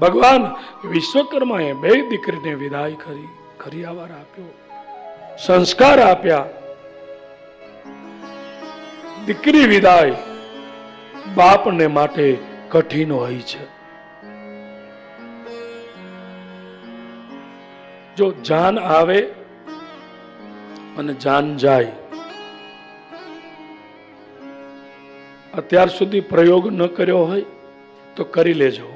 ભગવાન વિશ્વકર્માએ બે દીકરીને વિદાય કરી ખરિયાવાર આપ્યો, સંસ્કાર આપ્યા. દીકરી વિદાય બાપને માટે કઠિન હોય છે. જો જાન આવે અને જાન જાય, અત્યાર સુધી પ્રયોગ ન કર્યો હોય તો કરી લેજો.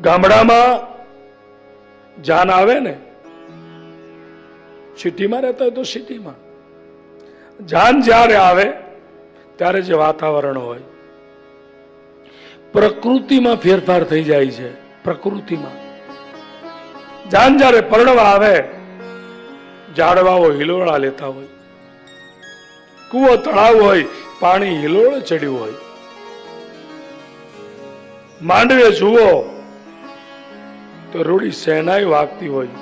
ગામડામાં જાન આવે ને, સિટીમાં રહેતા હોય તો સિટીમાં. જાન જ્યારે આવે, ત્યારે જે વાતાવરણ હોય, પ્રકૃતિમાં ફેરફાર થઈ જાય છે, પ્રકૃતિમાં. જાન જ્યારે પરણવા આવે, ઝાડવાઓ હિલોળા લેતા હોય, કુવો, તળાવ હોય, પાણી હિલોળે ચડ્યું હોય. માંડવે જુઓ તો રૂડી સહેનાઈ વાગતી હોય.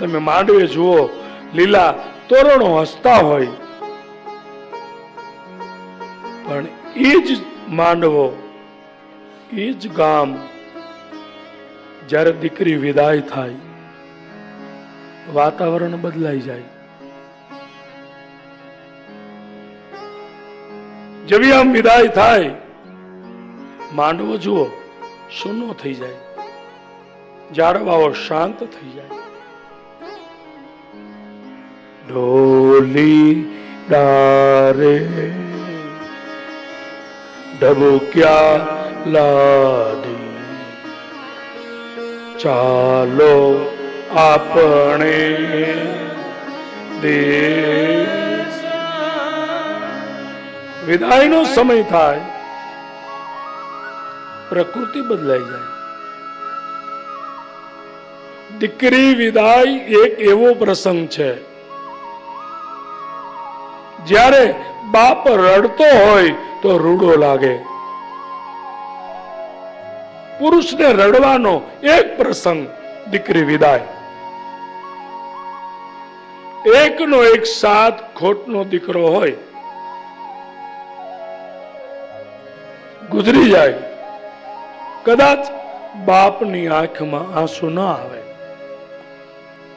તમે માંડવે જુઓ, લીલા તોરણો હસતા હોય. પણ એ જ માંડવો એ જ ગામ, જ્યારે દીકરી વિદાય થાય, વાતાવરણ બદલાઈ જાય. જેવી આમ વિદાય થાય, માંડવો જુઓ સૂનો થઈ જાય. જાડવાઓ શાંત થઈ જાય. ઢોલી ડારે ઢબુક્યા લાડી. ચાલો આપણે વિદાયનો સમય થાય. પ્રકૃતિ બદલાઈ જાય. દીકરી, વિદાય એક એવો પ્રસંગ છે. જ્યારે બાપ રડતો હોય તો રૂડો લાગે. પુરુષને રડવાનો એક પ્રસંગ, દીકરી, વિદાય. એકનો એક સાત ખોટનો દીકરો હોય, ગુજરી જાય. કદાચ બાપની આંખમાં આંસુ ન આવે.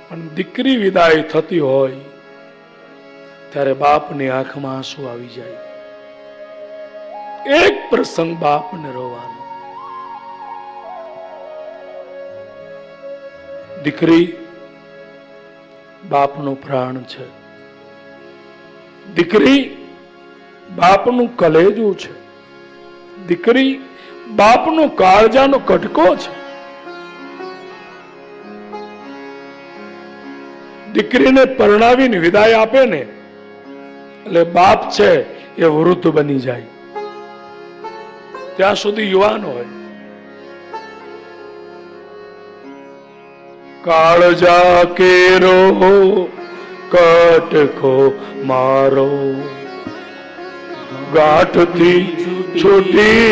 પણ દીકરી વિદાય થતી હોય, ત્યારે બાપની આંખમાં આંસુ આવી જાય. એક પ્રસંગ બાપને રોવાનો. દીકરી, બાપનો પ્રાણ છે. દીકરી, બાપનું કલેજું છે. દીકરી બાપનો કાળજાનો કટકો છે. દીકરીને પરણાવીને વિદાય આપે ને, એટલે બાપ છે એ વૃદ્ધ બની જાય. ત્યાં સુધી યુવાન હોય. કાળજા કેરો કટકો મારો. ગાંઠથી છૂટી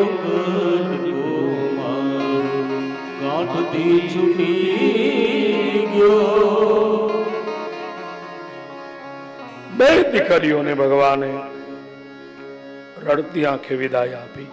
ગાંઠથી છૂટી ગયો. બે દીકરીઓને ભગવાને રડતી આંખે વિદાય આપી.